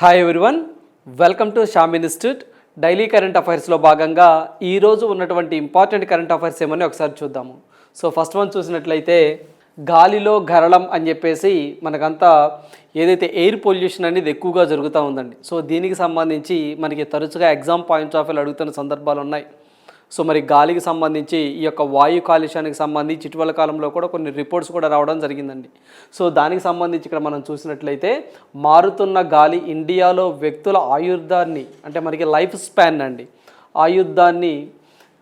Hi everyone welcome to Sham institute daily current అఫైర్స్లో భాగంగా ఈరోజు ఉన్నటువంటి ఇంపార్టెంట్ కరెంట్ అఫైర్స్ ఏమని ఒకసారి చూద్దాము. సో ఫస్ట్ వన్ చూసినట్లయితే గాలిలో గరళం అని చెప్పేసి మనకంతా ఏదైతే ఎయిర్ పొల్యూషన్ అనేది ఎక్కువగా జరుగుతూ ఉందండి. సో దీనికి సంబంధించి మనకి తరచుగా ఎగ్జామ్ పాయింట్స్ ఆఫ్ వ్యూ అడుగుతున్న సందర్భాలు ఉన్నాయి. సో మరి గాలికి సంబంధించి ఈ యొక్క వాయు కాలుష్యానికి సంబంధించి ఇటీవల కాలంలో కూడా కొన్ని రిపోర్ట్స్ కూడా రావడం జరిగిందండి. సో దానికి సంబంధించి ఇక్కడ మనం చూసినట్లయితే మారుతున్న గాలి ఇండియాలో వ్యక్తుల ఆయుర్దాన్ని అంటే మనకి లైఫ్ స్పాన్ అండి ఆయుర్దాన్ని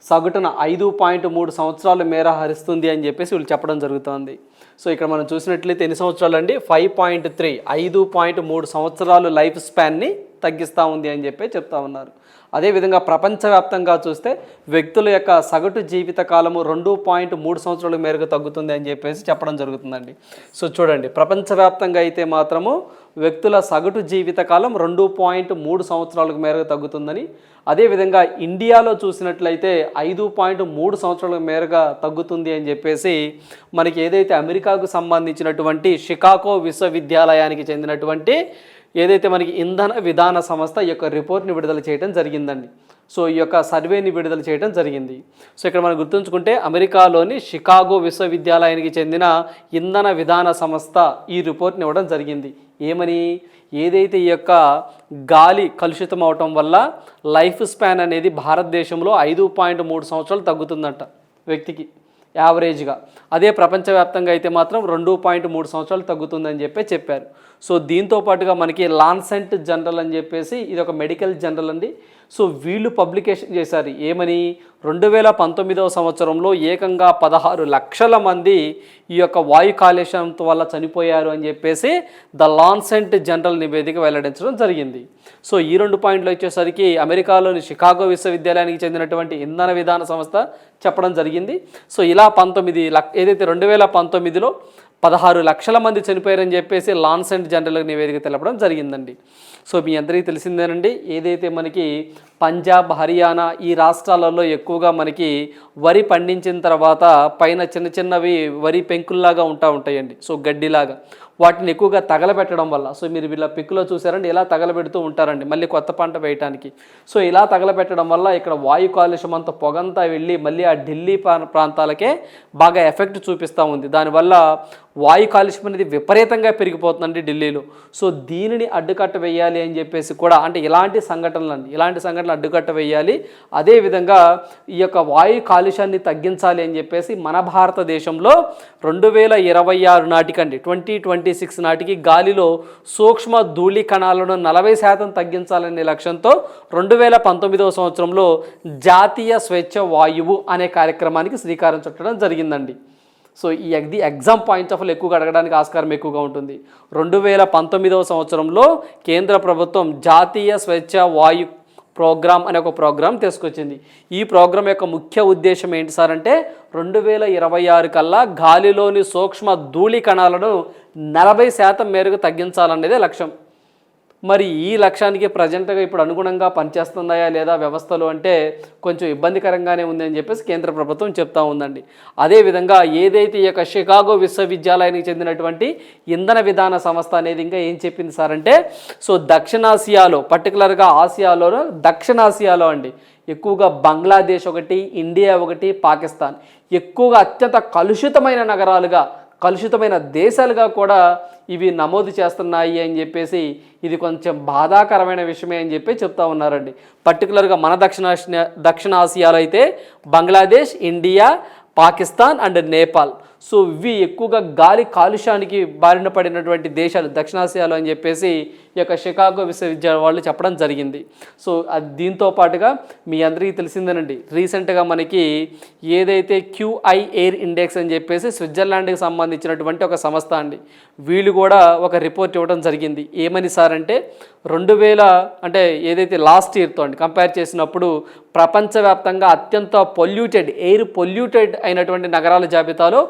సగటున ఐదు పాయింట్ మూడు సంవత్సరాల మేర హరిస్తుంది అని చెప్పేసి వీళ్ళు చెప్పడం జరుగుతుంది. సో ఇక్కడ మనం చూసినట్లయితే ఎన్ని సంవత్సరాలు అండి ఫైవ్ పాయింట్ త్రీ ఐదు పాయింట్ మూడు సంవత్సరాలు లైఫ్ స్పాన్ని తగ్గిస్తూ ఉంది అని చెప్పి చెప్తా ఉన్నారు. అదేవిధంగా ప్రపంచవ్యాప్తంగా చూస్తే వ్యక్తుల యొక్క సగటు జీవిత కాలము రెండు పాయింట్ మూడు సంవత్సరాల మేరకు తగ్గుతుంది అని చెప్పేసి చెప్పడం జరుగుతుందండి. సో చూడండి ప్రపంచవ్యాప్తంగా అయితే మాత్రము వ్యక్తుల సగటు జీవితకాలం రెండు పాయింట్ మూడు సంవత్సరాలకు మేరకు తగ్గుతుందని అదేవిధంగా ఇండియాలో చూసినట్లయితే ఐదు పాయింట్ మూడు సంవత్సరాల మేరగా తగ్గుతుంది అని చెప్పేసి మనకి ఏదైతే అమెరికాకు సంబంధించినటువంటి షికాగో విశ్వవిద్యాలయానికి చెందినటువంటి ఏదైతే మనకి ఇంధన విధాన సంస్థ ఈ యొక్క రిపోర్ట్ని విడుదల చేయడం జరిగిందండి. సో ఈ యొక్క సర్వేని విడుదల చేయడం జరిగింది. సో ఇక్కడ మనం గుర్తుంచుకుంటే అమెరికాలోని షికాగో విశ్వవిద్యాలయానికి చెందిన ఇంధన విధాన సంస్థ ఈ రిపోర్ట్ని ఇవ్వడం జరిగింది. ఏమని? ఏదైతే ఈ యొక్క గాలి కలుషితం అవటం వల్ల లైఫ్ స్పాన్ అనేది భారతదేశంలో ఐదు పాయింట్ మూడు సంవత్సరాలు తగ్గుతుందంట వ్యక్తికి. యావరేజ్గా. అదే ప్రపంచవ్యాప్తంగా అయితే మాత్రం రెండు పాయింట్ మూడు సంవత్సరాలు తగ్గుతుందని చెప్పి చెప్పారు. సో దీంతో పాటుగా మనకి లాన్సెంట్ జనరల్ అని చెప్పేసి ఇది ఒక మెడికల్ జనరల్ అండి. సో వీళ్ళు పబ్లికేషన్ చేశారు. ఏమని? రెండు వేల పంతొమ్మిదవ సంవత్సరంలో ఏకంగా పదహారు లక్షల మంది ఈ యొక్క వాయు కాలుష్యం వల్ల చనిపోయారు అని చెప్పేసి ద లాన్సెంట్ జనరల్ నివేదిక వెల్లడించడం జరిగింది. సో ఈ రెండు పాయింట్లు వచ్చేసరికి అమెరికాలోని షికాగో విశ్వవిద్యాలయానికి చెందినటువంటి ఇంధన విధాన సంస్థ చెప్పడం జరిగింది. సో ఇలా పంతొమ్మిది లక్ ఏదైతే రెండు వేల పంతొమ్మిదిలో పదహారు లక్షల మంది చనిపోయారని చెప్పేసి లాన్సెంట్ జనరల్ నివేదిక తెలపడం జరిగిందండి. సో మీ అందరికీ తెలిసిందేనండి. ఏదైతే మనకి పంజాబ్ హర్యానా ఈ రాష్ట్రాలలో ఎక్కువగా మనకి వరి పండించిన తర్వాత పైన చిన్న చిన్నవి వరి పెంకుల్లాగా ఉంటా ఉంటాయండి. సో గడ్డిలాగా. వాటిని ఎక్కువగా తగలబెట్టడం వల్ల. సో మీరు వీళ్ళ పిక్కులో చూసారండి ఇలా తగలబెడుతూ ఉంటారండి మళ్ళీ కొత్త పంట వేయటానికి. సో ఇలా తగలబెట్టడం వల్ల ఇక్కడ వాయు కాలుష్యం అంతా పొగంతా వెళ్ళి మళ్ళీ ఆ ఢిల్లీ ప్రాంతాలకే బాగా ఎఫెక్ట్ చూపిస్తూ ఉంది. దానివల్ల వాయు కాలుష్యం అనేది విపరీతంగా పెరిగిపోతుందండి ఢిల్లీలో. సో దీనిని అడ్డుకట్ట వేయాలి అని చెప్పేసి కూడా అంటే ఇలాంటి సంఘటనలు ఇలాంటి సంఘటనలు అడ్డుకట్ట వేయాలి. అదేవిధంగా ఈ యొక్క వాయు కాలుష్యాన్ని తగ్గించాలి అని చెప్పేసి మన భారతదేశంలో రెండు వేల ఇరవై ఆరు నాటికండి ట్వంటీ ట్వంటీ సిక్స్ నాటికి గాలిలో సూక్ష్మ ధూళి కణాలను నలభై శాతం తగ్గించాలనే లక్ష్యంతో రెండు వేల పంతొమ్మిదవ సంవత్సరంలో జాతీయ స్వేచ్ఛ వాయువు అనే కార్యక్రమానికి శ్రీకారం చుట్టడం జరిగిందండి. సో ఈ ది ఎగ్జామ్ పాయింట్ ఆఫ్ ఎక్కువగా అడగడానికి ఆస్కారం ఎక్కువగా ఉంటుంది. రెండు వేల పంతొమ్మిదవ సంవత్సరంలో కేంద్ర ప్రభుత్వం జాతీయ స్వేచ్ఛ వాయు ప్రోగ్రామ్ అనే ఒక ప్రోగ్రాం తీసుకొచ్చింది. ఈ ప్రోగ్రాం యొక్క ముఖ్య ఉద్దేశం ఏంటి సార్ అంటే రెండు వేల ఇరవై ఆరు కల్లా గాలిలోని సూక్ష్మ ధూళి కణాలను నలభై శాతం మేరకు తగ్గించాలనేదే లక్ష్యం. మరి ఈ లక్ష్యానికి ప్రజెంట్గా ఇప్పుడు అనుగుణంగా పనిచేస్తున్నాయా లేదా వ్యవస్థలు అంటే కొంచెం ఇబ్బందికరంగానే ఉంది అని చెప్పేసి కేంద్ర ప్రభుత్వం చెప్తా ఉందండి. అదేవిధంగా ఏదైతే ఈ యొక్క షికాగో విశ్వవిద్యాలయానికి చెందినటువంటి ఇంధన విధాన సంస్థ అనేది ఇంకా ఏం చెప్పింది సార్ అంటే సో దక్షిణాసియాలో పర్టికులర్గా ఆసియాలో దక్షిణాసియాలో అండి ఎక్కువగా బంగ్లాదేశ్ ఒకటి ఇండియా ఒకటి పాకిస్తాన్. ఎక్కువగా అత్యంత కలుషితమైన నగరాలుగా కలుషితమైన దేశాలుగా కూడా ఇవి నమోదు చేస్తున్నాయి అని చెప్పేసి ఇది కొంచెం బాధాకరమైన విషయమే అని చెప్పి చెప్తా ఉన్నారండి. పర్టికులర్గా మన దక్షిణ దక్షిణాసియాలో అయితే Bangladesh India Pakistan and Nepal. So ఇవి ఎక్కువగా గాలి కాలుష్యానికి బారిన పడినటువంటి దేశాలు దక్షిణాసియాలో అని చెప్పేసి ఈ యొక్క షికాగో విశ్వవిద్యాలయం వాళ్ళు చెప్పడం జరిగింది. సో అది దీంతో పాటుగా మీ అందరికీ తెలిసిందేనండి. రీసెంట్గా మనకి ఏదైతే క్యూఐ ఎయిర్ ఇండెక్స్ అని చెప్పేసి స్విట్జర్లాండ్కి సంబంధించినటువంటి ఒక సంస్థ అండి. వీళ్ళు కూడా ఒక రిపోర్ట్ ఇవ్వడం జరిగింది. ఏమని సార్ అంటే రెండు వేల అంటే ఏదైతే లాస్ట్ ఇయర్తో అండి కంపేర్ చేసినప్పుడు ప్రపంచవ్యాప్తంగా అత్యంత పొల్యూటెడ్ ఎయిర్ పొల్యూటెడ్ అయినటువంటి నగరాల జాబితాలో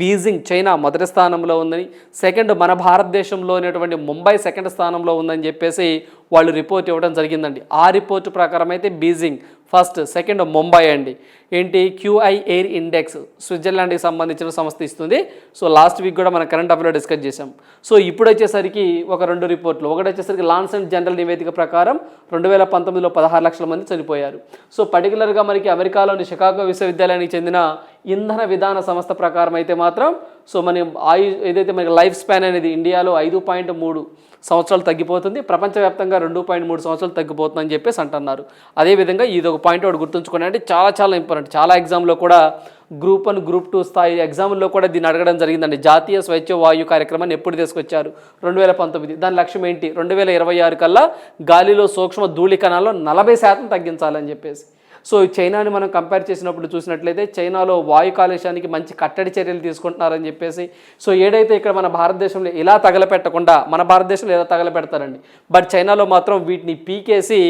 బీజింగ్ చైనా మొదటి స్థానంలో ఉందని సెకండ్ మన భారతదేశంలో ఉన్నటువంటి ముంబై సెకండ్ స్థానంలో ఉందని చెప్పేసి వాళ్ళు రిపోర్ట్ ఇవ్వడం జరిగిందండి. ఆ రిపోర్ట్ ప్రకారం అయితే బీజింగ్ ఫస్ట్ సెకండ్ ముంబై అండి. ఏంటి? క్యూఐ ఎయిర్ ఇండెక్స్ స్విట్జర్లాండ్కి సంబంధించిన సంస్థ ఇస్తుంది. సో లాస్ట్ వీక్ కూడా మనం కరెంట్ అఫేర్లో డిస్కస్ చేసాం సో ఇప్పుడు వచ్చేసరికి ఒక రెండు రిపోర్ట్లు. ఒకటి వచ్చేసరికి లాన్స్ అండ్ జనరల్ నివేదిక ప్రకారం రెండు వేల పంతొమ్మిదిలో పదహారు లక్షల మంది చనిపోయారు. సో పర్టికులర్గా మనకి అమెరికాలోని షికాగో విశ్వవిద్యాలయానికి చెందిన ఇంధన విధాన సంస్థ ప్రకారం అయితే మాత్రం సో మన ఆయు ఏదైతే మనకి లైఫ్ స్పాన్ అనేది ఇండియాలో ఐదు పాయింట్ మూడు సంవత్సరాలు తగ్గిపోతుంది. ప్రపంచవ్యాప్తంగా రెండు పాయింట్ మూడు సంవత్సరాలు తగ్గిపోతుందని చెప్పేసి అంటున్నారు. అదేవిధంగా ఇది ఒక పాయింట్ ఒకటి గుర్తుంచుకోండి. అంటే చాలా చాలా ఇంపార్టెంట్ చాలా ఎగ్జామ్లో కూడా గ్రూప్ వన్ గ్రూప్ టూ స్థాయి ఎగ్జామ్లో కూడా దీన్ని అడగడం జరిగిందండి. జాతీయ స్వచ్ఛ వాయు కార్యక్రమాన్ని ఎప్పుడు తీసుకొచ్చారు? రెండు వేల పంతొమ్మిది. దాని లక్ష్యం ఏంటి? రెండు వేల ఇరవై ఆరు కల్లా గాలిలో సూక్ష్మ ధూళికణాల్లో నలభై శాతం తగ్గించాలని చెప్పేసి. సో చైనాని మనం కంపేర్ చేసినప్పుడు చూసినట్లయితే చైనాలో వాయు కాలుష్యానికి మంచి కట్టడి చర్యలు తీసుకుంటున్నారని చెప్పేసి సో ఏడైతే ఇక్కడ మన భారతదేశంలో ఇలా తగలపెట్టకుండా మన భారతదేశంలో ఇలా తగలపెడతారండి? బట్ చైనాలో మాత్రం వీటిని పీకేసి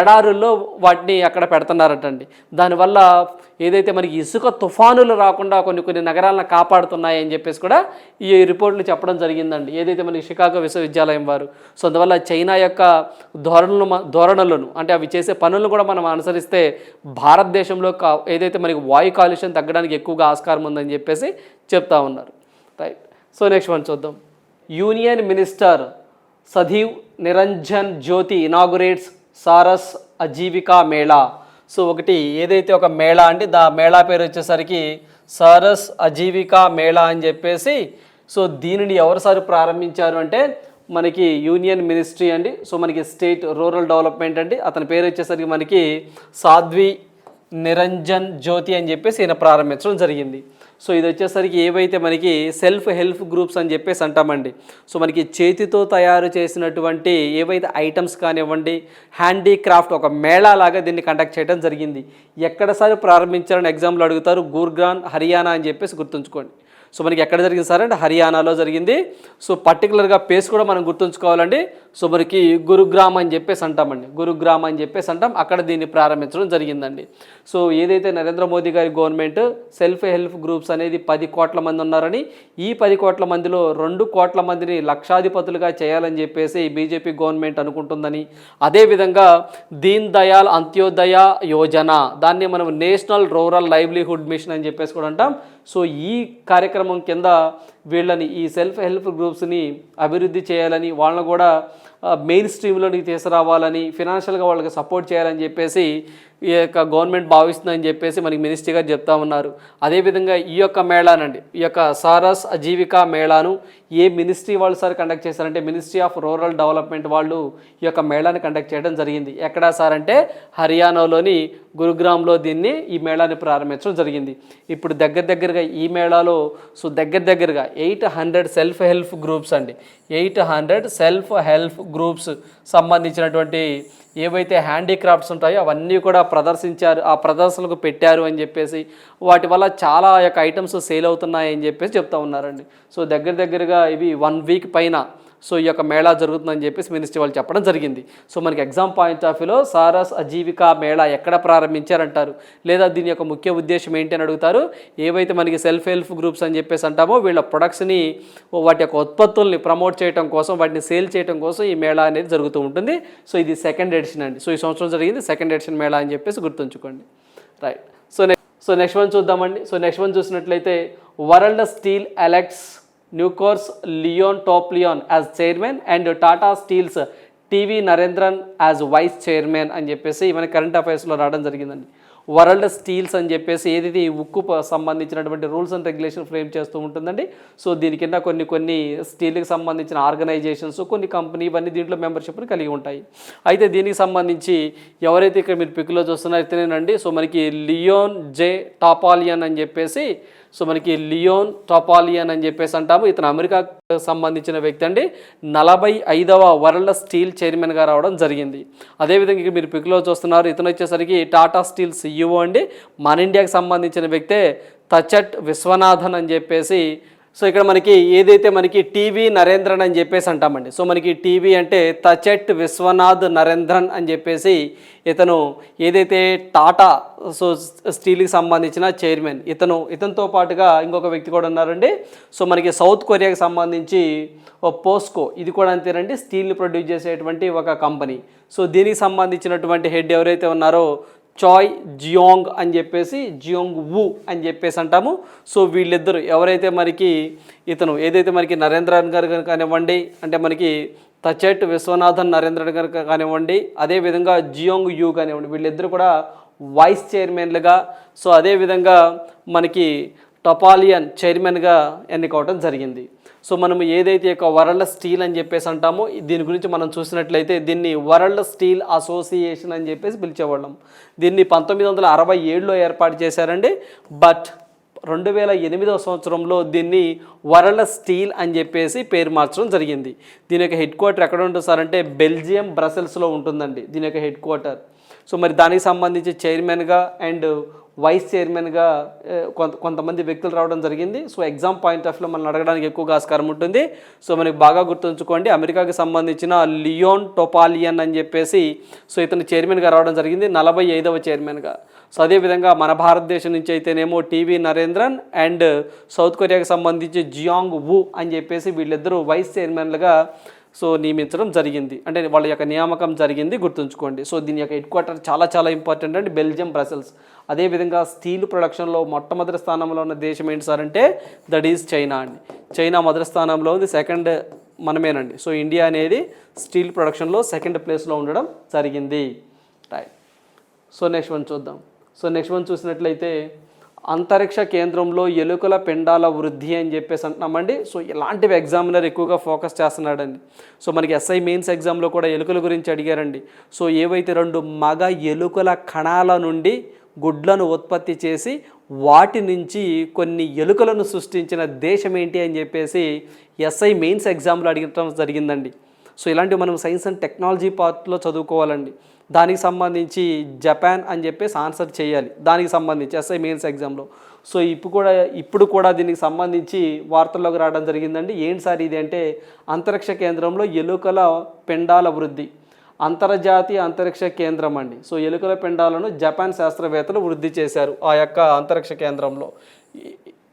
ఎడారుల్లో వాటిని అక్కడ పెడుతున్నారటండి. దానివల్ల ఏదైతే మనకి ఇసుక తుఫానులు రాకుండా కొన్ని కొన్ని నగరాలను కాపాడుతున్నాయి అని చెప్పేసి కూడా ఈ రిపోర్ట్లు చెప్పడం జరిగిందండి. ఏదైతే మనకి షికాగో విశ్వవిద్యాలయం వారు సో అందువల్ల చైనా యొక్క ధోరణులు ధోరణులను అంటే అవి చేసే పనులను కూడా మనం అనుసరిస్తే భారతదేశంలో ఏదైతే మనకి వాయు కాలుష్యం తగ్గడానికి ఎక్కువగా ఆస్కారం ఉందని చెప్పేసి చెప్తా ఉన్నారు. రైట్. సో నెక్స్ట్ వన్ చూద్దాం. Union minister Sadhvi Niranjan Jyoti inaugurates Saras Aajeevika Mela. So ఒకటి ఏదైతే ఒక మేళా అంటే దా మేళా పేరు వచ్చేసరికి సారస్ అజీవికా మేళా అని చెప్పేసి సో దీనిని ఎవరిసారి ప్రారంభించారు అంటే మనకి యూనియన్ మినిస్ట్రీ అండి. సో మనకి స్టేట్ రూరల్ డెవలప్మెంట్ అండి. అతని పేరు వచ్చేసరికి మనకి సాధ్వి నిరంజన్ జ్యోతి అని చెప్పేసి ఈయన ప్రారంభించడం జరిగింది. సో ఇది వచ్చేసరికి ఏవైతే మనకి సెల్ఫ్ హెల్ప్ గ్రూప్స్ అని చెప్పేసి అంటామండి. సో మనకి చేతితో తయారు చేసినటువంటి ఏవైతే ఐటమ్స్ కానివ్వండి హ్యాండీక్రాఫ్ట్ ఒక మేళా లాగా దీన్ని కండక్ట్ చేయడం జరిగింది. ఎక్కడ ప్రారంభించాలని ప్రారంభించారని ఎగ్జామ్లో అడుగుతారు? గూర్గాన్ హర్యానా అని చెప్పేసి గుర్తుంచుకోండి. సో మనకి ఎక్కడ జరిగింది సార్ అంటే హర్యానాలో జరిగింది. సో పర్టికులర్గా పేస్ కూడా మనం గుర్తుంచుకోవాలండి. సో మనకి గురుగ్రామ్ అని చెప్పేసి అంటామండి. గురుగ్రామ్ అని చెప్పేసి అంటాం. అక్కడ దీన్ని ప్రారంభించడం జరిగిందండి. సో ఏదైతే నరేంద్ర మోదీ గారి గవర్నమెంట్ సెల్ఫ్ హెల్ప్ గ్రూప్స్ అనేది పది కోట్ల మంది ఉన్నారని ఈ పది కోట్ల మందిలో రెండు కోట్ల మందిని లక్షాధిపతులుగా చేయాలని చెప్పేసి బీజేపీ గవర్నమెంట్ అనుకుంటుందని. అదేవిధంగా దీన్ దయాల్ అంత్యోదయ యోజన దాన్ని మనం నేషనల్ రూరల్ లైవ్లీహుడ్ మిషన్ అని చెప్పేసి కూడా అంటాం. సో ఈ కార్యక్రమం కార్యక్రమం కింద వీళ్ళని ఈ సెల్ఫ్ హెల్ప్ గ్రూప్స్ని అభివృద్ధి చేయాలని వాళ్ళని కూడా మెయిన్ స్ట్రీమ్లోకి తీసుకురావాలని ఫినాన్షియల్గా వాళ్ళకి సపోర్ట్ చేయాలని చెప్పేసి ఈ యొక్క గవర్నమెంట్ భావిస్తుందని చెప్పేసి మనకి మినిస్ట్రీ గారు చెప్తా ఉన్నారు. అదేవిధంగా ఈ యొక్క మేళానండి ఈ యొక్క సారస్ అజీవికా మేళాను ఏ మినిస్ట్రీ వాళ్ళు సార్ కండక్ట్ చేశారంటే మినిస్ట్రీ ఆఫ్ రూరల్ డెవలప్మెంట్ వాళ్ళు ఈ యొక్క మేళాన్ని కండక్ట్ చేయడం జరిగింది. ఎక్కడా సార్ అంటే హర్యానాలోని గురుగ్రామ్లో దీన్ని ఈ మేళాన్ని ప్రారంభించడం జరిగింది. ఇప్పుడు దగ్గర దగ్గరగా ఈ మేళాలో సో దగ్గర దగ్గరగా eight hundred self help groups అండి. Eight hundred self help groups సంబంధించినటువంటి ఏవైతే హ్యాండీక్రాఫ్ట్స్ ఉంటాయో అవన్నీ కూడా ప్రదర్శించారు ఆ ప్రదర్శనకు పెట్టారు అని చెప్పేసి వాటి వల్ల చాలా యొక్క ఐటమ్స్ సేల్ అవుతున్నాయని చెప్పేసి చెప్తా ఉన్నారండి. సో దగ్గర దగ్గరగా ఇవి వన్ వీక్ పైన సో ఈ యొక్క మేళా జరుగుతుందని చెప్పేసి మినిస్ట్రీ వాళ్ళు చెప్పడం జరిగింది. సో మనకి ఎగ్జామ్ పాయింట్ ఆఫ్ వ్యూలో సారస్ అజీవికా మేళా ఎక్కడ ప్రారంభించారంటారు? లేదా దీని యొక్క ముఖ్య ఉద్దేశం ఏంటి అని అడుగుతారు? ఏవైతే మనకి సెల్ఫ్ హెల్ప్ గ్రూప్స్ అని చెప్పేసి అంటామో వీళ్ళ ప్రొడక్ట్స్ని వాటి యొక్క ఉత్పత్తుల్ని ప్రమోట్ చేయడం కోసం వాటిని సేల్ చేయడం కోసం ఈ మేళా అనేది జరుగుతూ ఉంటుంది. సో ఇది సెకండ్ ఎడిషన్ అండి. సో ఈ సంవత్సరం జరిగింది సెకండ్ ఎడిషన్ మేళా అని చెప్పేసి గుర్తుంచుకోండి. Right. So next so next one చూద్దామండి. సో నెక్స్ట్ వన్ చూసినట్లయితే world steel elects Nucor's Leon Topalian as chairman and Tata steel's TV Narendran as vice chairman అని చెప్పేసి ఇవన్నీ కరెంట్ అఫైర్స్లో రావడం జరిగిందండి. వరల్డ్ స్టీల్స్ అని చెప్పేసి ఏదైతే ఈ ఉక్కు ప- సంబంధించినటువంటి రూల్స్ అండ్ రెగ్యులేషన్ ఫ్రేమ్ చేస్తూ ఉంటుందండి. సో దీని కింద కొన్ని కొన్ని స్టీల్కి సంబంధించిన ఆర్గనైజేషన్స్ కొన్ని కంపెనీ ఇవన్నీ దీంట్లో మెంబర్షిప్ని కలిగి ఉంటాయి. అయితే దీనికి సంబంధించి ఎవరైతే ఇక్కడ మీరు పిక్లో చూస్తున్నారో అయితేనేనండి సో మనకి లియోన్ జే టాపాలియన్ అని చెప్పేసి సో మనకి లియోన్ టోపాలియన్ అని చెప్పేసి అంటాము. ఇతను అమెరికాకు సంబంధించిన వ్యక్తి అండి. నలభై ఐదవ వరల్డ్ స్టీల్ చైర్మన్గా రావడం జరిగింది. అదేవిధంగా ఇక్కడ మీరు పిక్లో చూస్తున్నారు. ఇతను వచ్చేసరికి టాటా స్టీల్ సిఇఓ అండి. మన ఇండియాకి సంబంధించిన వ్యక్తే తచట్ విశ్వనాథన్ అని చెప్పేసి సో ఇక్కడ మనకి ఏదైతే మనకి టీవీ నరేంద్రన్ అని చెప్పేసి అంటామండి. సో మనకి టీవీ అంటే తచెట్ విశ్వనాథ్ నరేంద్రన్ అని చెప్పేసి ఇతను ఏదైతే టాటా సో స్టీల్కి సంబంధించిన చైర్మన్ ఇతను ఇతనితో పాటుగా ఇంకొక వ్యక్తి కూడా ఉన్నారండి. సో మనకి సౌత్ కొరియాకి సంబంధించి పోస్కో ఇది కూడా అంతేనండి స్టీల్ని ప్రొడ్యూస్ చేసేటువంటి ఒక కంపెనీ. సో దీనికి సంబంధించినటువంటి హెడ్ ఎవరైతే ఉన్నారో చాయ్ జియోంగ్ అని చెప్పేసి జియోంగ్ వు అని చెప్పేసి అంటాము. సో వీళ్ళిద్దరు ఎవరైతే మనకి ఇతను ఏదైతే మనకి నరేంద్రన్ గారు కానివ్వండి అంటే మనకి తచెట్ విశ్వనాథన్ నరేంద్రన్ గారు కానివ్వండి అదేవిధంగా జియోంగ్ యూ కానివ్వండి వీళ్ళిద్దరు కూడా వైస్ చైర్మన్లుగా సో అదేవిధంగా మనకి టపాలియన్ చైర్మన్గా ఎన్నికవటం జరిగింది. సో మనం ఏదైతే యొక్క వరల్డ్ స్టీల్ అని చెప్పేసి అంటామో దీని గురించి మనం చూసినట్లయితే దీన్ని వరల్డ్ స్టీల్ అసోసియేషన్ అని చెప్పేసి పిలిచేవాళ్ళం. దీన్ని పంతొమ్మిది వందల అరవై ఏడులో ఏర్పాటు చేశారండి. బట్ రెండు వేల ఎనిమిదవ సంవత్సరంలో దీన్ని వరల్డ్ స్టీల్ అని చెప్పేసి పేరు మార్చడం జరిగింది. దీని యొక్క హెడ్ క్వార్టర్ ఎక్కడ ఉంటుంది సార్ అంటే బెల్జియం బ్రసెల్స్లో ఉంటుందండి దీని యొక్క హెడ్ క్వార్టర్. సో మరి దానికి సంబంధించి చైర్మన్గా అండ్ వైస్ చైర్మన్గా కొంత కొంతమంది వ్యక్తులు రావడం జరిగింది. సో ఎగ్జామ్ పాయింట్ ఆఫ్లో మనం అడగడానికి ఎక్కువగా ఆస్కారం ఉంటుంది. సో మనకి బాగా గుర్తుంచుకోండి అమెరికాకి సంబంధించిన లియోన్ టోపాలియన్ అని చెప్పేసి సో ఇతను చైర్మన్గా రావడం జరిగింది నలభై ఐదవ చైర్మన్గా. సో అదేవిధంగా మన భారతదేశం నుంచి అయితేనేమో T V Narendran and south కొరియాకి సంబంధించి జియాంగ్ వు అని చెప్పేసి వీళ్ళిద్దరూ వైస్ చైర్మన్లుగా సో నియమించడం జరిగింది. అంటే వాళ్ళ యొక్క నియామకం జరిగింది గుర్తుంచుకోండి. సో దీని యొక్క హెడ్ క్వార్టర్ చాలా చాలా ఇంపార్టెంట్ అండి. Belgium Brussels. అదేవిధంగా స్టీల్ ప్రొడక్షన్లో మొట్టమొదటి స్థానంలో ఉన్న దేశం ఏంటి సార్ అంటే దట్ ఈజ్ చైనా అండి. చైనా మొదటి స్థానంలో ఉంది సెకండ్ మనమేనండి. సో ఇండియా అనేది స్టీల్ ప్రొడక్షన్లో సెకండ్ ప్లేస్లో ఉండడం జరిగింది. రైట్. సో నెక్స్ట్ వన్ చూద్దాం. సో నెక్స్ట్ వన్ చూసినట్లయితే అంతరిక్ష కేంద్రంలో ఎలుకల పిండాల వృద్ధి అని చెప్పేసి అంటున్నామండి. సో ఇలాంటివి ఎగ్జామినర్ ఎక్కువగా ఫోకస్ చేస్తున్నాడండి. సో మనకి ఎస్ఐ మెయిన్స్ ఎగ్జామ్లో కూడా ఎలుకల గురించి అడిగారండి. సో ఏవైతే రెండు మగ ఎలుకల కణాల నుండి గుడ్లను ఉత్పత్తి చేసి వాటి నుంచి కొన్ని ఎలుకలను సృష్టించిన దేశం ఏంటి అని చెప్పేసి ఎస్ఐ మెయిన్స్ ఎగ్జామ్లో అడగటం జరిగిందండి. సో ఇలాంటివి మనం సైన్స్ అండ్ టెక్నాలజీ పార్ట్లో చదువుకోవాలండి. దానికి సంబంధించి జపాన్ అని చెప్పేసి ఆన్సర్ చేయాలి. దానికి సంబంధించి ఎస్ఐ మెయిన్స్ ఎగ్జామ్లో. సో ఇప్పుడు కూడా ఇప్పుడు కూడా దీనికి సంబంధించి వార్తల్లోకి రావడం జరిగిందండి. ఏంటి సార్ ఇది అంటే అంతరిక్ష కేంద్రంలో ఎలుకల పిండాల వృద్ధి. అంతర్జాతీయ అంతరిక్ష కేంద్రం అండి. సో ఎలుకల పిండాలను జపాన్ శాస్త్రవేత్తలు వృద్ధి చేశారు ఆ యొక్క అంతరిక్ష కేంద్రంలో.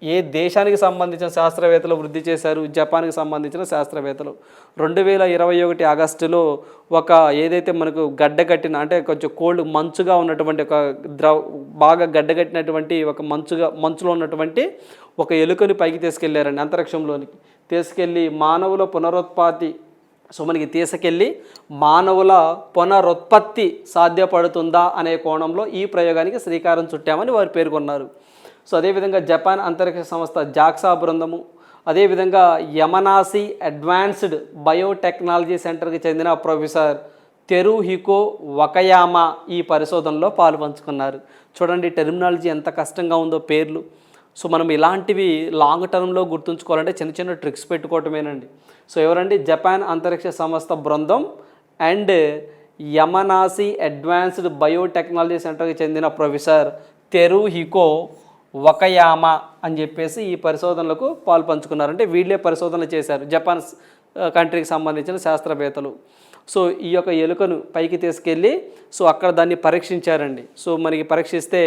ఏ- దేశానికి సంబంధించిన శాస్త్రవేత్తలు వృద్ధి చేశారు? జపాన్కి సంబంధించిన శాస్త్రవేత్తలు. రెండు వేల ఇరవై ఒకటి ఆగస్టులో ఒక ఏదైతే మనకు గడ్డగట్టిన అంటే కొంచెం కోల్డ్ మంచుగా ఉన్నటువంటి ఒక ద్రవ బాగా గడ్డగట్టినటువంటి ఒక మంచుగా మంచులో ఉన్నటువంటి ఒక ఎలుకని పైకి తీసుకెళ్ళారండి అంతరిక్షంలోనికి. తీసుకెళ్ళి మానవుల పునరుత్పత్తి సో మనకి తీసుకెళ్ళి మానవుల పునరుత్పత్తి సాధ్యపడుతుందా అనే కోణంలో ఈ ప్రయోగానికి శ్రీకారం చుట్టామని వారు పేర్కొన్నారు. సో అదేవిధంగా జపాన్ అంతరిక్ష సంస్థ జాక్సా బృందము అదేవిధంగా యమనాసి అడ్వాన్స్డ్ బయోటెక్నాలజీ సెంటర్కి చెందిన ప్రొఫెసర్ తెరుహికో వకయామా ఈ పరిశోధనలో పాలుపంచుకున్నారు. చూడండి టెర్మినాలజీ ఎంత కష్టంగా ఉందో పేర్లు. సో మనం ఇలాంటివి లాంగ్ టర్మ్లో గుర్తుంచుకోవాలంటే చిన్న చిన్న ట్రిక్స్ పెట్టుకోవటమేనండి. సో ఎవరండి? జపాన్ అంతరిక్ష సంస్థ బృందం అండ్ యమనాసి అడ్వాన్స్డ్ బయోటెక్నాలజీ సెంటర్కి చెందిన ప్రొఫెసర్ తెరుహికో వకయామా అని చెప్పేసి ఈ పరిశోధనలకు పాలు పంచుకున్నారు అంటే వీళ్ళే పరిశోధనలు చేశారు. జపాన్ కంట్రీకి సంబంధించిన శాస్త్రవేత్తలు. సో ఈ యొక్క ఎలుకను పైకి తీసుకెళ్ళి సో అక్కడ దాన్ని పరీక్షించారండి. సో మనకి పరీక్షిస్తే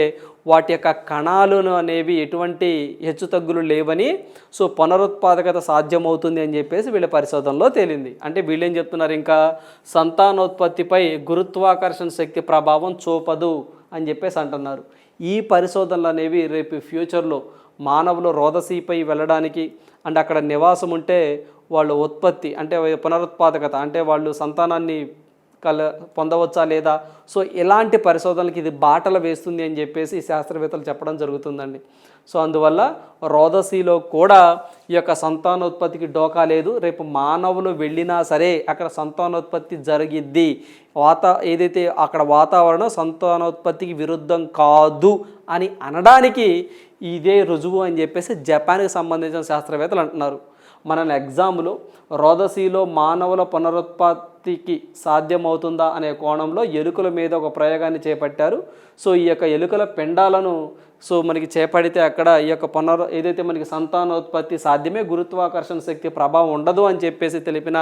వాటి యొక్క కణాలను అనేవి ఎటువంటి హెచ్చుతగ్గులు లేవని సో పునరుత్పాదకత సాధ్యమవుతుంది అని చెప్పేసి వీళ్ళ పరిశోధనలో తేలింది. అంటే వీళ్ళు ఏం చెప్తున్నారు ఇంకా సంతానోత్పత్తిపై గురుత్వాకర్షణ శక్తి ప్రభావం చూపదు అని చెప్పేసి అంటున్నారు. ఈ పరిశోధనలు అనేవి రేపు ఫ్యూచర్లో మానవులు రోదసీపై వెళ్ళడానికి అండ్ అక్కడ నివాసం ఉంటే వాళ్ళు ఉత్పత్తి అంటే పునరుత్పాదకత అంటే వాళ్ళు సంతానాన్ని కల పొందవచ్చా లేదా? సో ఇలాంటి పరిశోధనలకు ఇది బాటలు వేస్తుంది అని చెప్పేసి శాస్త్రవేత్తలు చెప్పడం జరుగుతుందండి. సో అందువల్ల రోదసీలో కూడా ఈ యొక్క సంతానోత్పత్తికి డోకా లేదు. రేపు మానవులు వెళ్ళినా సరే అక్కడ సంతానోత్పత్తి జరిగిద్ది. వాత ఏదైతే అక్కడ వాతావరణం సంతానోత్పత్తికి విరుద్ధం కాదు అని అనడానికి ఇదే రుజువు అని చెప్పేసి జపాన్కి సంబంధించిన శాస్త్రవేత్తలు అంటున్నారు. మన ఎగ్జామ్లో రోదసీలో మానవుల పునరుత్పత్తికి సాధ్యమవుతుందా అనే కోణంలో ఎలుకల మీద ఒక ప్రయోగాన్ని చేపట్టారు. సో ఈ యొక్క ఎలుకల పిండాలను సో మనకి చేపడితే అక్కడ ఈ యొక్క పునర్ ఏదైతే మనకి సంతానోత్పత్తి సాధ్యమే గురుత్వాకర్షణ శక్తి ప్రభావం ఉండదు అని చెప్పేసి తెలిపిన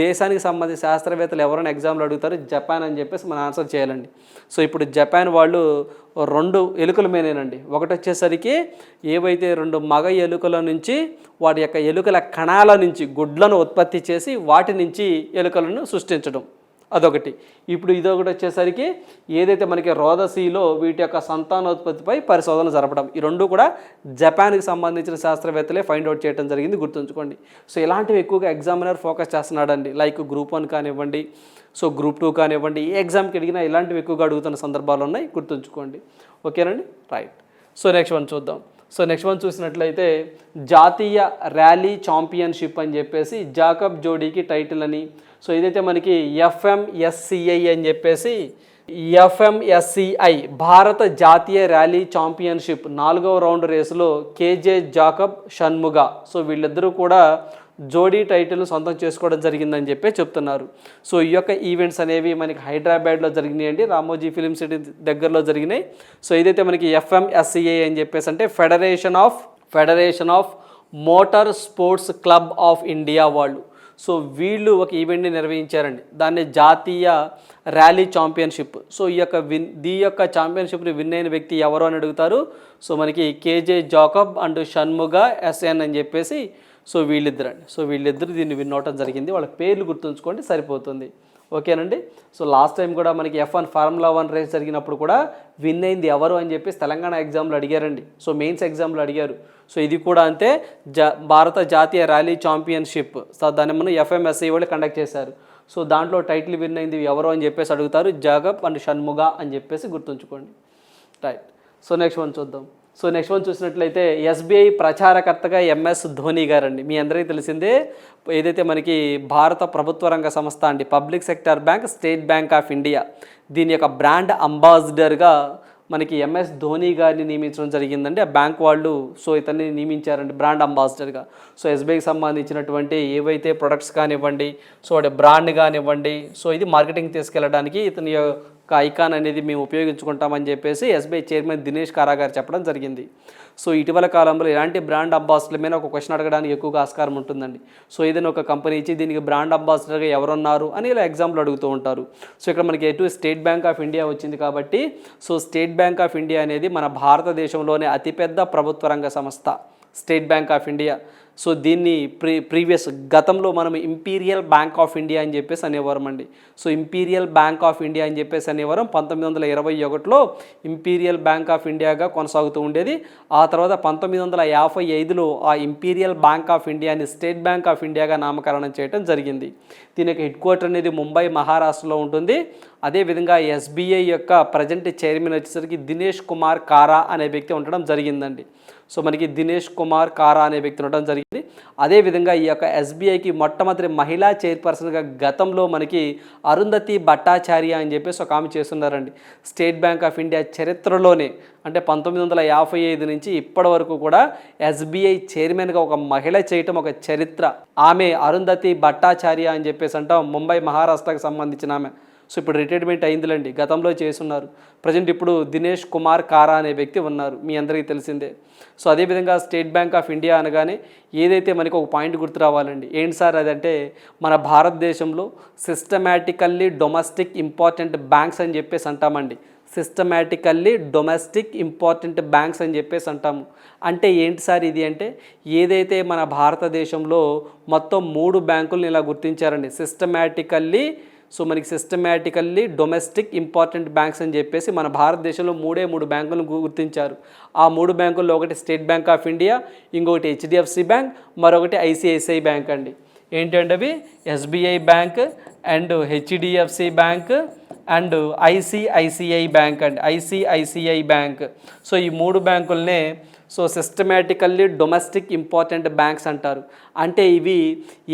దేశానికి సంబంధించిన శాస్త్రవేత్తలు ఎవరైనా ఎగ్జామ్లో అడుగుతారు జపాన్ అని చెప్పేసి మనం ఆన్సర్ చేయాలండి. సో ఇప్పుడు జపాన్ వాళ్ళు రెండు ఎలుకల మీదేనండి. ఒకటి వచ్చేసరికి ఏవైతే రెండు మగ ఎలుకల నుంచి వాటి యొక్క ఎలుకల కణాల నుంచి గుడ్లను ఉత్పత్తి చేసి వాటి నుంచి ఎలుకలను సృష్టించడం. అదొకటి. ఇప్పుడు ఇదొకటి వచ్చేసరికి ఏదైతే మనకి రోదసీలో వీటి యొక్క సంతానోత్పత్తిపై పరిశోధన జరపడం ఈ రెండు కూడా జపాన్కి సంబంధించిన శాస్త్రవేత్తలే ఫైండ్ అవుట్ చేయడం జరిగింది గుర్తుంచుకోండి. సో ఇలాంటివి ఎక్కువగా ఎగ్జామినర్ ఫోకస్ చేస్తున్నాడండి. లైక్ గ్రూప్ వన్ కానివ్వండి సో గ్రూప్ టూ కానివ్వండి ఏ ఎగ్జామ్కి అడిగినా ఇలాంటివి ఎక్కువగా అడుగుతున్న సందర్భాలు ఉన్నాయి గుర్తుంచుకోండి. ఓకేనండి? రైట్. సో నెక్స్ట్ వన్ చూద్దాం. సో నెక్స్ట్ వన్ చూసినట్లయితే జాతీయ ర్యాలీ ఛాంపియన్షిప్ అని చెప్పేసి జాకబ్ జోడీకి టైటిల్ అని సో ఇదైతే మనకి ఎఫ్ఎంఎస్సిఐ అని చెప్పేసి ఎఫ్ఎంఎస్సిఐ భారత జాతీయ ర్యాలీ ఛాంపియన్షిప్ నాలుగవ రౌండ్ రేసులో కేజే జాకబ్ షణ్ముగ. సో వీళ్ళిద్దరూ కూడా జోడీ టైటిల్ సొంతం చేసుకోవడం జరిగిందని చెప్పి చెప్తున్నారు. సో ఈ యొక్క ఈవెంట్స్ అనేవి మనకి హైదరాబాద్లో జరిగినాయండి రామోజీ ఫిలిం సిటీ దగ్గరలో జరిగినాయి. సో ఇదైతే మనకి ఎఫ్ఎంఎస్సిఐ అని చెప్పేసి అంటే federation of federation of motor sports club of India వాళ్ళు. సో వీళ్ళు ఒక ఈవెంట్ని నిర్వహించారండి. దాన్ని జాతీయ ర్యాలీ ఛాంపియన్షిప్. సో ఈ యొక్క విన్ దీ యొక్క ఛాంపియన్షిప్ని విన్ అయిన వ్యక్తి ఎవరు అని అడుగుతారు? సో మనకి KJ Jacob and Shanmuga SN అని చెప్పేసి సో వీళ్ళిద్దరండి. సో వీళ్ళిద్దరు దీన్ని విన్ అవటం జరిగింది. వాళ్ళ పేర్లు గుర్తుంచుకోండి సరిపోతుంది. ఓకేనండి? సో లాస్ట్ టైం కూడా మనకి F one formula one race జరిగినప్పుడు కూడా విన్ అయింది ఎవరు అని చెప్పేసి తెలంగాణ ఎగ్జామ్లో అడిగారండి. సో మెయిన్స్ ఎగ్జామ్లో అడిగారు. సో ఇది కూడా అంతే జా భారత జాతీయ ర్యాలీ ఛాంపియన్షిప్ సో దాన్ని మనం ఎఫ్ఎంఎస్ఐ వాళ్ళు కండక్ట్ చేశారు. సో దాంట్లో టైటిల్ విన్ అయింది ఎవరు అని చెప్పేసి అడుగుతారు జగప్ అండ్ షణ్ముగ అని చెప్పేసి గుర్తుంచుకోండి. రైట్. సో నెక్స్ట్ వన్ చూద్దాం. సో నెక్స్ట్ వన్ చూసినట్లయితే ఎస్బీఐ ప్రచారకర్తగా ఎంఎస్ ధోని గారండి. మీ అందరికీ తెలిసిందే ఏదైతే మనకి భారత ప్రభుత్వ రంగ సంస్థ అండి public sector bank State Bank of India దీని యొక్క బ్రాండ్ అంబాసిడర్గా మనకి ఎంఎస్ ధోని గారిని నియమించడం జరిగిందండి. ఆ బ్యాంక్ వాళ్ళు సో ఇతన్ని నియమించారండి బ్రాండ్ అంబాసిడర్గా. సో ఎస్బీఐకి సంబంధించినటువంటి ఏవైతే ప్రొడక్ట్స్ కానివ్వండి సో వాటి బ్రాండ్ కానివ్వండి సో ఇది మార్కెటింగ్ తీసుకెళ్ళడానికి ఇతని ఒక ఐకాన్ అనేది మేము ఉపయోగించుకుంటామని చెప్పేసి ఎస్బీఐ చైర్మన్ దినేష్ కారా గారు చెప్పడం జరిగింది. సో ఇటీవల కాలంలో ఇలాంటి బ్రాండ్ అంబాసిడర్ మీద ఒక క్వశ్చన్ అడగడానికి ఎక్కువగా ఆస్కారం ఉంటుందండి. సో ఏదైనా ఒక కంపెనీ ఇచ్చి దీనికి బ్రాండ్ అంబాసిడర్గా ఎవరున్నారు అని ఇలా ఎగ్జాంపుల్ అడుగుతూ ఉంటారు. సో ఇక్కడ మనకి ఎటు స్టేట్ బ్యాంక్ ఆఫ్ ఇండియా వచ్చింది కాబట్టి so State Bank of India అనేది మన భారతదేశంలోనే అతిపెద్ద ప్రభుత్వ రంగ సంస్థ. State Bank of India. So దీన్ని ప్రీ ప్రీవియస్ గతంలో మనం ఇంపీరియల్ బ్యాంక్ ఆఫ్ ఇండియా అని చెప్పేసి అనేవారం అండి. So Imperial Bank of India అని చెప్పేసి అనేవారం పంతొమ్మిది వందల ఇరవై ఒకటిలో ఇంపీరియల్ బ్యాంక్ ఆఫ్ ఇండియాగా కొనసాగుతూ ఉండేది. ఆ తర్వాత పంతొమ్మిది వందల యాభై ఐదులో ఆ ఇంపీరియల్ బ్యాంక్ ఆఫ్ ఇండియాని స్టేట్ బ్యాంక్ ఆఫ్ ఇండియాగా నామకరణం చేయడం జరిగింది. దీని యొక్క హెడ్ క్వార్టర్ అనేది ముంబై మహారాష్ట్రలో ఉంటుంది. అదేవిధంగా ఎస్బీఐ యొక్క ప్రజెంట్ చైర్మన్ వచ్చేసరికి దినేష్ కుమార్ కారా అనే వ్యక్తి ఉండడం జరిగిందండి. సో మనకి దినేష్ కుమార్ కారా అనే వ్యక్తి ఉండడం జరిగింది. అదేవిధంగా ఈ యొక్క ఎస్బీఐకి మొట్టమొదటి మహిళా చైర్పర్సన్గా గతంలో మనకి అరుంధతి భట్టాచార్య అని చెప్పేసి ఒక ఆమె చేస్తున్నారండి. స్టేట్ బ్యాంక్ ఆఫ్ ఇండియా చరిత్రలోనే అంటే పంతొమ్మిది వందల యాభై ఐదు నుంచి ఇప్పటి వరకు కూడా ఎస్బీఐ చైర్మన్గా ఒక మహిళ చేయటం ఒక చరిత్ర. ఆమె అరుంధతి భట్టాచార్య అని చెప్పేసి అంటాం. ముంబై మహారాష్ట్రకు సంబంధించిన ఆమె. సో ఇప్పుడు రిటైర్మెంట్ అయిందిలండి గతంలో చేస్తున్నారు ప్రజెంట్ ఇప్పుడు దినేష్ కుమార్ కారా అనే వ్యక్తి ఉన్నారు మీ అందరికీ తెలిసిందే. సో అదేవిధంగా స్టేట్ బ్యాంక్ ఆఫ్ ఇండియా అనగానే ఏదైతే మనకి ఒక పాయింట్ గుర్తు రావాలండి ఏంటి సార్ అదంటే మన భారతదేశంలో సిస్టమేటికల్లీ డొమెస్టిక్ ఇంపార్టెంట్ బ్యాంక్స్ అని చెప్పేసి అంటామండి. సిస్టమేటికల్లీ డొమెస్టిక్ ఇంపార్టెంట్ బ్యాంక్స్ అని చెప్పేసి అంటాము. అంటే ఏంటి సార్ ఇది అంటే ఏదైతే మన భారతదేశంలో మొత్తం మూడు బ్యాంకులను ఇలా గుర్తించారండి సిస్టమేటికల్లీ సో మనకి సిస్టమేటికల్లీ డొమెస్టిక్ ఇంపార్టెంట్ బ్యాంక్స్ అని చెప్పేసి మన భారతదేశంలో మూడే మూడు బ్యాంకులను గుర్తించారు. ఆ మూడు బ్యాంకుల్లో ఒకటి స్టేట్ బ్యాంక్ ఆఫ్ ఇండియా ఇంకొకటి హెచ్డిఎఫ్సి బ్యాంక్ మరొకటి ఐసిఐసిఐ బ్యాంక్ అండి. ఏంటంటే అవి? SBI bank and HDFC bank and ICICI bank అండి. ఐసిఐసిఐ బ్యాంక్ సో ఈ మూడు బ్యాంకులనే so systematically domestic important banks అంటారు. అంటే ఇవి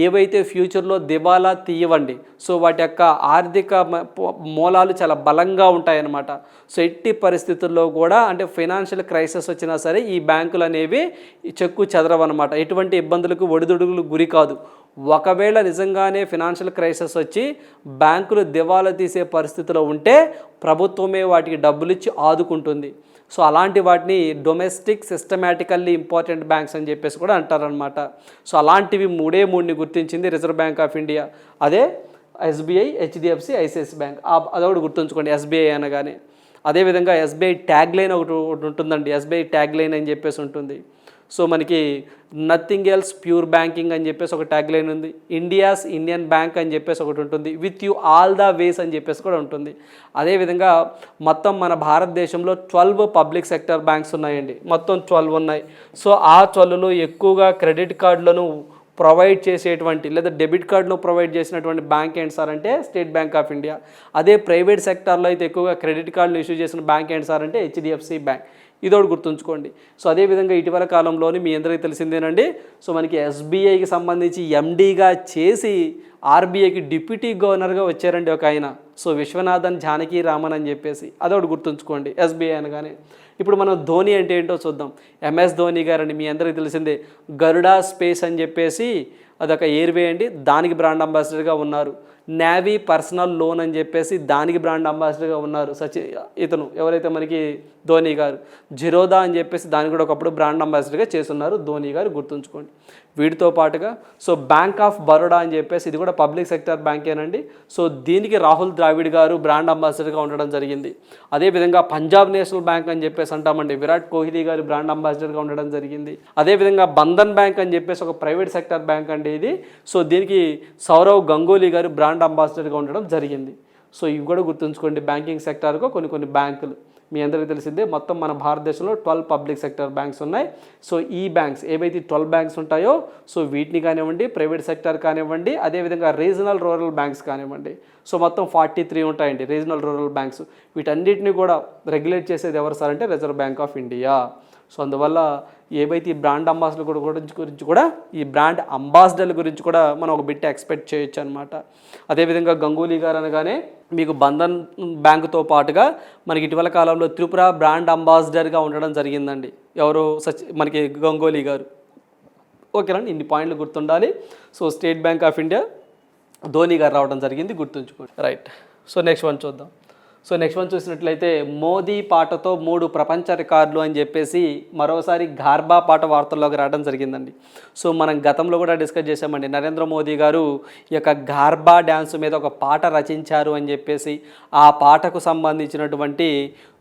ఏవైతే ఫ్యూచర్లో దివాలా తీయవండి సో వాటి యొక్క ఆర్థిక మూలాలు చాలా బలంగా ఉంటాయన్నమాట. సో ఎట్టి పరిస్థితుల్లో కూడా అంటే ఫైనాన్షియల్ క్రైసిస్ వచ్చినా సరే ఈ బ్యాంకులు అనేవి చెక్కు చెదరవన్నమాట. ఎటువంటి ఇబ్బందులకు ఒడిదుడుగులు గురి కాదు. ఒకవేళ నిజంగానే ఫినాన్షియల్ క్రైసిస్ వచ్చి బ్యాంకులు దివాలా తీసే పరిస్థితిలో ఉంటే ప్రభుత్వమే వాటికి డబ్బులు ఇచ్చి ఆదుకుంటుంది. సో అలాంటి వాటిని డొమెస్టిక్ సిస్టమేటికల్లీ ఇంపార్టెంట్ బ్యాంక్స్ అని చెప్పేసి కూడా అంటారనమాట సో అలాంటివి మూడే మూడుని గుర్తించింది రిజర్వ్ బ్యాంక్ ఆఫ్ ఇండియా. అదే ఎస్బీఐ హెచ్డిఎఫ్సి ఐసిఐసి బ్యాంక్. ఆ- అదొకటి గుర్తుంచుకోండి ఎస్బీఐ అనగానే. అదేవిధంగా ఎస్బీఐ ట్యాగ్ లైన్ ఒకటి ఒకటి ఉంటుందండి ఎస్బీఐ ట్యాగ్ లైన్ అని చెప్పేసి ఉంటుంది. సో మనకి నథింగ్ ఎల్స్ ప్యూర్ బ్యాంకింగ్ అని చెప్పేసి ఒక ట్యాగ్ లైన్ ఉంది. ఇండియాస్ ఇండియన్ బ్యాంక్ అని చెప్పేసి ఒకటి ఉంటుంది. With you all the ways అని చెప్పేసి కూడా ఉంటుంది. అదేవిధంగా మొత్తం మన భారతదేశంలో ట్వెల్వ్ పబ్లిక్ సెక్టర్ బ్యాంక్స్ ఉన్నాయండి. మొత్తం ట్వెల్వ్ ఉన్నాయి. సో ఆ ట్వెల్వ్లో ఎక్కువగా క్రెడిట్ కార్డులను ప్రొవైడ్ చేసేటువంటి లేదా డెబిట్ కార్డును ప్రొవైడ్ చేసినటువంటి బ్యాంక్ ఏంటి సార్ అంటే స్టేట్ బ్యాంక్ ఆఫ్ ఇండియా అదే ప్రైవేట్ సెక్టార్లో అయితే ఎక్కువగా క్రెడిట్ కార్డులు ఇష్యూ చేసిన బ్యాంక్ ఏంటి సార్ అంటే హెచ్డిఎఫ్సి బ్యాంక్ ఇదోటి గుర్తుంచుకోండి. సో అదేవిధంగా ఇటీవల కాలంలోని మీ అందరికీ తెలిసిందేనండి. సో మనకి ఎస్బీఐకి సంబంధించి ఎండీగా చేసి ఆర్బీఐకి డిప్యూటీ గవర్నర్గా వచ్చారండి ఒక ఆయన. సో విశ్వనాథన్ జానకి రామన్ అని చెప్పేసి అదొకటి గుర్తుంచుకోండి ఎస్బీఐ అనగానే. ఇప్పుడు మనం ధోని అంటే ఏంటో చూద్దాం. ఎంఎస్ ధోని గారండి మీ అందరికీ తెలిసిందే. గరుడా స్పేస్ అని చెప్పేసి అదొక ఎయిర్వే అండి. దానికి బ్రాండ్ అంబాసిడర్గా ఉన్నారు. నేవీ పర్సనల్ లోన్ అని చెప్పేసి దానికి బ్రాండ్ అంబాసిడర్గా ఉన్నారు సచి ఇతను ఎవరైతే మనకి ధోని గారు. జిరోదా అని చెప్పేసి దానికి కూడా ఒకప్పుడు బ్రాండ్ అంబాసిడర్గా చేస్తున్నారు ధోని గారు గుర్తుంచుకోండి. వీటితో పాటుగా సో బ్యాంక్ ఆఫ్ బరోడా అని చెప్పేసి ఇది కూడా పబ్లిక్ సెక్టర్ బ్యాంకేనండి సో దీనికి రాహుల్ ద్రావిడ్ గారు బ్రాండ్ అంబాసిడర్గా ఉండడం జరిగింది. అదేవిధంగా పంజాబ్ నేషనల్ బ్యాంక్ అని చెప్పేసి అంటామండి. విరాట్ కోహ్లీ గారు బ్రాండ్ అంబాసిడర్గా ఉండడం జరిగింది. అదేవిధంగా బంధన్ బ్యాంక్ అని చెప్పేసి ఒక ప్రైవేట్ సెక్టర్ బ్యాంక్ అండి ఇది. సో దీనికి సౌరవ్ గంగూలీ గారు బ్రాండ్ అంబాసిడర్గా ఉండడం జరిగింది. సో ఇవి కూడా గుర్తుంచుకోండి. బ్యాంకింగ్ సెక్టార్కు కొన్ని కొన్ని బ్యాంకులు మీ అందరికీ తెలిసిందే మొత్తం మన భారతదేశంలో ట్వెల్వ్ పబ్లిక్ సెక్టర్ బ్యాంక్స్ ఉన్నాయి. సో ఈ బ్యాంక్స్ ఏవైతే ట్వెల్వ్ బ్యాంక్స్ ఉంటాయో సో వీటిని కానివ్వండి ప్రైవేట్ సెక్టర్ కానివ్వండి అదేవిధంగా రీజనల్ రూరల్ బ్యాంక్స్ కానివ్వండి. సో మొత్తం ఫార్టీ త్రీ ఉంటాయండి రీజనల్ రూరల్ బ్యాంక్స్. వీటన్నిటిని కూడా రెగ్యులేట్ చేసేది ఎవరు సార్ అంటే Reserve Bank of India. So అందువల్ల ఏవైతే ఈ బ్రాండ్ అంబాసిడర్ గురించి గురించి కూడా ఈ బ్రాండ్ అంబాసిడర్ల గురించి కూడా మనం ఒక బిట్ ఎక్స్పెక్ట్ చేయొచ్చు అనమాట అదేవిధంగా గంగూలీ గారు అనగానే మీకు బంధన్ బ్యాంకుతో పాటుగా మనకి ఇటీవల కాలంలో త్రిపుర బ్రాండ్ అంబాసిడర్గా ఉండడం జరిగిందండి. ఎవరు? సచ్ మనకి గంగోలీ గారు. ఓకేనండి ఇన్ని పాయింట్లు గుర్తుండాలి. So State Bank of India Dhoni garu రావడం జరిగింది గుర్తుంచుకోండి. రైట్ సో నెక్స్ట్ వన్ చూద్దాం. సో నెక్స్ట్ వన్ చూసినట్లయితే మోదీ పాటతో మూడు ప్రపంచ రికార్డులు అని చెప్పేసి మరోసారి గార్బా పాట వార్తల్లోకి రావడం జరిగిందండి. సో మనం గతంలో కూడా డిస్కస్ చేసామండి నరేంద్ర మోదీ గారు ఈ యొక్క గార్బా డ్యాన్స్ మీద ఒక పాట రచించారు అని చెప్పేసి ఆ పాటకు సంబంధించినటువంటి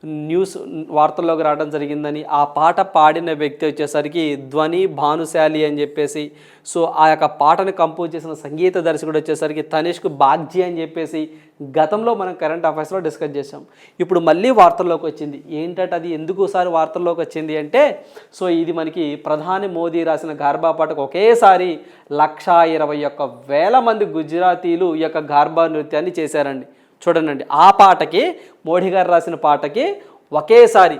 న్యూస్ వార్తల్లోకి రావడం జరిగిందని ఆ పాట పాడిన వ్యక్తి వచ్చేసరికి ధ్వని భానుశాలి అని చెప్పేసి సో ఆ యొక్క పాటను కంపోజ్ చేసిన సంగీత దర్శకుడు వచ్చేసరికి తనిష్క్ బాగ్జీ అని చెప్పేసి గతంలో మనం కరెంట్ అఫైర్స్లో డిస్కస్ చేసాం ఇప్పుడు మళ్ళీ వార్తల్లోకి వచ్చింది. ఏంటంటే అది? ఎందుకోసారి వార్తల్లోకి వచ్చింది అంటే సో ఇది మనకి ప్రధాని మోదీ రాసిన గార్బా పాటకు ఒకేసారి లక్షా ఇరవై ఒక్క వేల మంది గుజరాతీలు ఈ యొక్క గార్బా నృత్యాన్ని చేశారండి. చూడండి ఆ పాటకి మోడీ గారు రాసిన పాటకి ఒకేసారి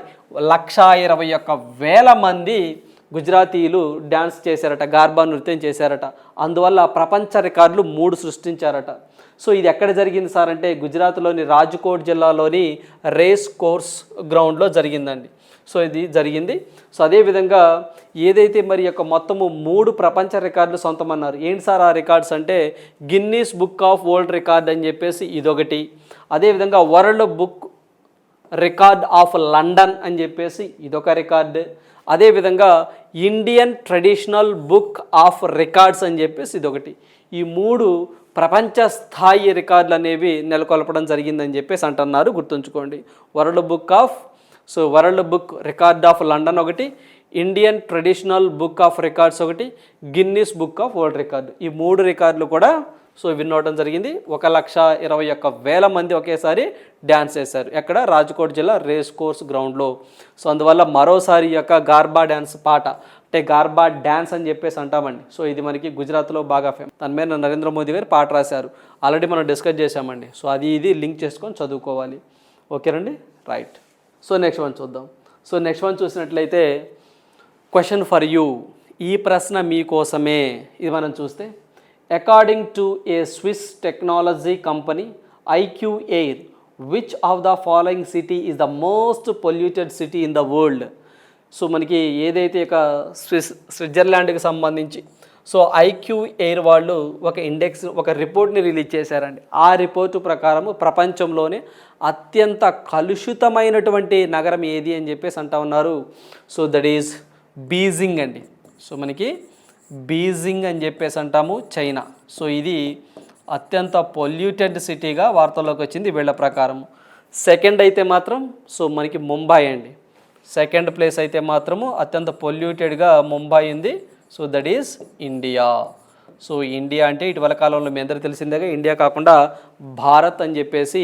లక్షా ఇరవై ఒక్క వేల మంది గుజరాతీలు డ్యాన్స్ చేశారట గార్బా నృత్యం చేశారట. అందువల్ల ప్రపంచ రికార్డులు మూడు సృష్టించారట. సో ఇది ఎక్కడ జరిగింది సార్ అంటే గుజరాత్లోని రాజ్కోట్ జిల్లాలోని రేస్ కోర్స్ గ్రౌండ్లో జరిగిందండి. సో ఇది జరిగింది. సో అదేవిధంగా ఏదైతే మరి యొక్క మొత్తము మూడు ప్రపంచ రికార్డులు సొంతమన్నారు ఏంటి సార్ ఆ రికార్డ్స్ అంటే Guinness Book of World Record అని చెప్పేసి ఇదొకటి. అదేవిధంగా world book record of London అని చెప్పేసి ఇదొక రికార్డు. అదేవిధంగా Indian traditional book of records అని చెప్పేసి ఇదొకటి. ఈ మూడు ప్రపంచ స్థాయి రికార్డులు అనేవి నెలకొల్పడం జరిగిందని చెప్పేసి అంటున్నారు గుర్తుంచుకోండి. World book of so world book record of London ఒకటి Indian traditional book of records ఒకటి Guinness book of world record. ఈ మూడు రికార్డులు కూడా సో విన్ అవడం జరిగింది. ఒక లక్ష ఇరవై ఒక్క వేల మంది ఒకేసారి డ్యాన్స్ చేశారు ఎక్కడ? రాజ్కోట్ జిల్లా రేస్ కోర్స్ గ్రౌండ్లో. సో అందువల్ల మరోసారి యొక్క గార్బా డ్యాన్స్ పాట అంటే గార్బా డ్యాన్స్ అని చెప్పేసి అంటామండి. సో ఇది మనకి గుజరాత్లో బాగా ఫేమ్ దాని మీద నరేంద్ర మోదీ గారు పాట రాశారు. ఆల్రెడీ మనం డిస్కస్ చేశామండి. సో అది ఇది లింక్ చేసుకొని చదువుకోవాలి. ఓకేనండి? రైట్. సో నెక్స్ట్ వన్ చూద్దాం. సో నెక్స్ట్ వన్ చూసినట్లయితే క్వశ్చన్ ఫర్ యూ ఈ ప్రశ్న మీకోసమే. ఇది మనం చూస్తే according to a Swiss technology company IQ Air which of the following city is the most polluted city in the world so మనకి ఏదైతే ఇక స్విస్ స్విట్జర్లాండ్కి సంబంధించి సో ఐక్యూ ఎయిర్ వాళ్ళు ఒక ఇండెక్స్ ఒక రిపోర్ట్ని రిలీజ్ చేశారండి. ఆ రిపోర్టు ప్రకారము ప్రపంచంలోనే అత్యంత కలుషితమైనటువంటి నగరం ఏది అని చెప్పేసి అంటా ఉన్నారు. సో దట్ ఈజ్ బీజింగ్ అండి. సో మనకి బీజింగ్ అని చెప్పేసి అంటాము చైనా. సో ఇది అత్యంత పొల్యూటెడ్ సిటీగా వార్తల్లోకి వచ్చింది వీళ్ళ ప్రకారం సెకండ్ అయితే మాత్రం సో మనకి ముంబై అండి. సెకండ్ ప్లేస్ అయితే మాత్రము అత్యంత పొల్యూటెడ్గా ముంబై ఉంది. So that is India so India అంటే ఇటీవల కాలంలో మీ అందరికీ తెలిసిందేగా ఇండియా కాకుండా భారత్ అని చెప్పేసి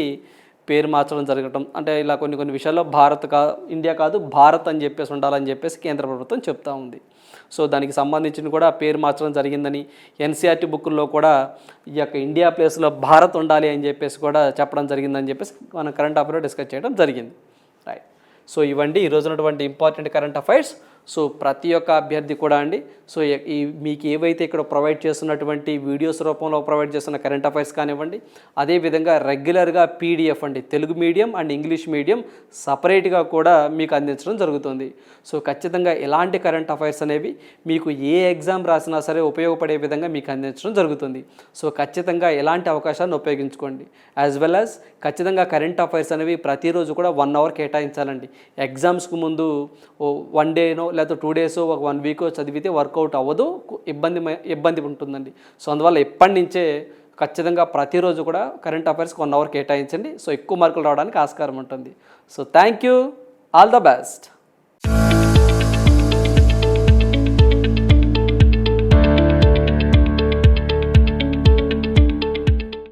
పేరు మార్చడం జరగటం. అంటే ఇలా కొన్ని కొన్ని విషయాల్లో భారత్ కా ఇండియా కాదు భారత్ అని చెప్పేసి ఉండాలని చెప్పేసి కేంద్ర ప్రభుత్వం చెప్తా ఉంది. సో దానికి సంబంధించిన కూడా పేరు మార్చడం జరిగిందని ఎన్సీఆర్టీ బుక్లో కూడా ఈ యొక్క ఇండియా ప్లేస్లో భారత్ ఉండాలి అని చెప్పేసి కూడా చెప్పడం జరిగిందని చెప్పేసి మనం కరెంట్ అఫైర్లో డిస్కస్ చేయడం జరిగింది. రైట్ సో ఇవండి ఈ ఉన్నటువంటి ఇంపార్టెంట్ కరెంట్ అఫైర్స్ సో ప్రతి ఒక్క అభ్యర్థి కూడా అండి. సో ఈ మీకు ఏవైతే ఇక్కడ ప్రొవైడ్ చేస్తున్నటువంటి వీడియోస్ రూపంలో ప్రొవైడ్ చేస్తున్న కరెంట్ అఫైర్స్ కానివ్వండి అదేవిధంగా రెగ్యులర్గా పీడిఎఫ్ అండి Telugu medium and English medium సపరేట్గా కూడా మీకు అందించడం జరుగుతుంది. సో ఖచ్చితంగా ఎలాంటి కరెంట్ అఫైర్స్ అనేవి మీకు ఏ ఎగ్జామ్ రాసినా సరే ఉపయోగపడే విధంగా మీకు అందించడం జరుగుతుంది. సో ఖచ్చితంగా ఎలాంటి అవకాశాన్ని ఉపయోగించుకోండి. యాజ్ వెల్ యాజ్ ఖచ్చితంగా కరెంట్ అఫైర్స్ అనేవి ప్రతిరోజు కూడా వన్ అవర్ కేటాయించాలండి. ఎగ్జామ్స్కు ముందు వన్ డేనో లేకపోతే టూ డేస్ ఒక వన్ వీక్ చదివితే వర్కౌట్ అవ్వదు ఇబ్బంది ఇబ్బంది ఉంటుందండి. సో అందువల్ల ఎప్పటి నుంచే ఖచ్చితంగా ప్రతిరోజు కూడా కరెంట్ అఫైర్స్కి వన్ అవర్ కేటాయించండి. సో ఎక్కువ మార్కులు రావడానికి ఆస్కారం ఉంటుంది. So thank you. All the best.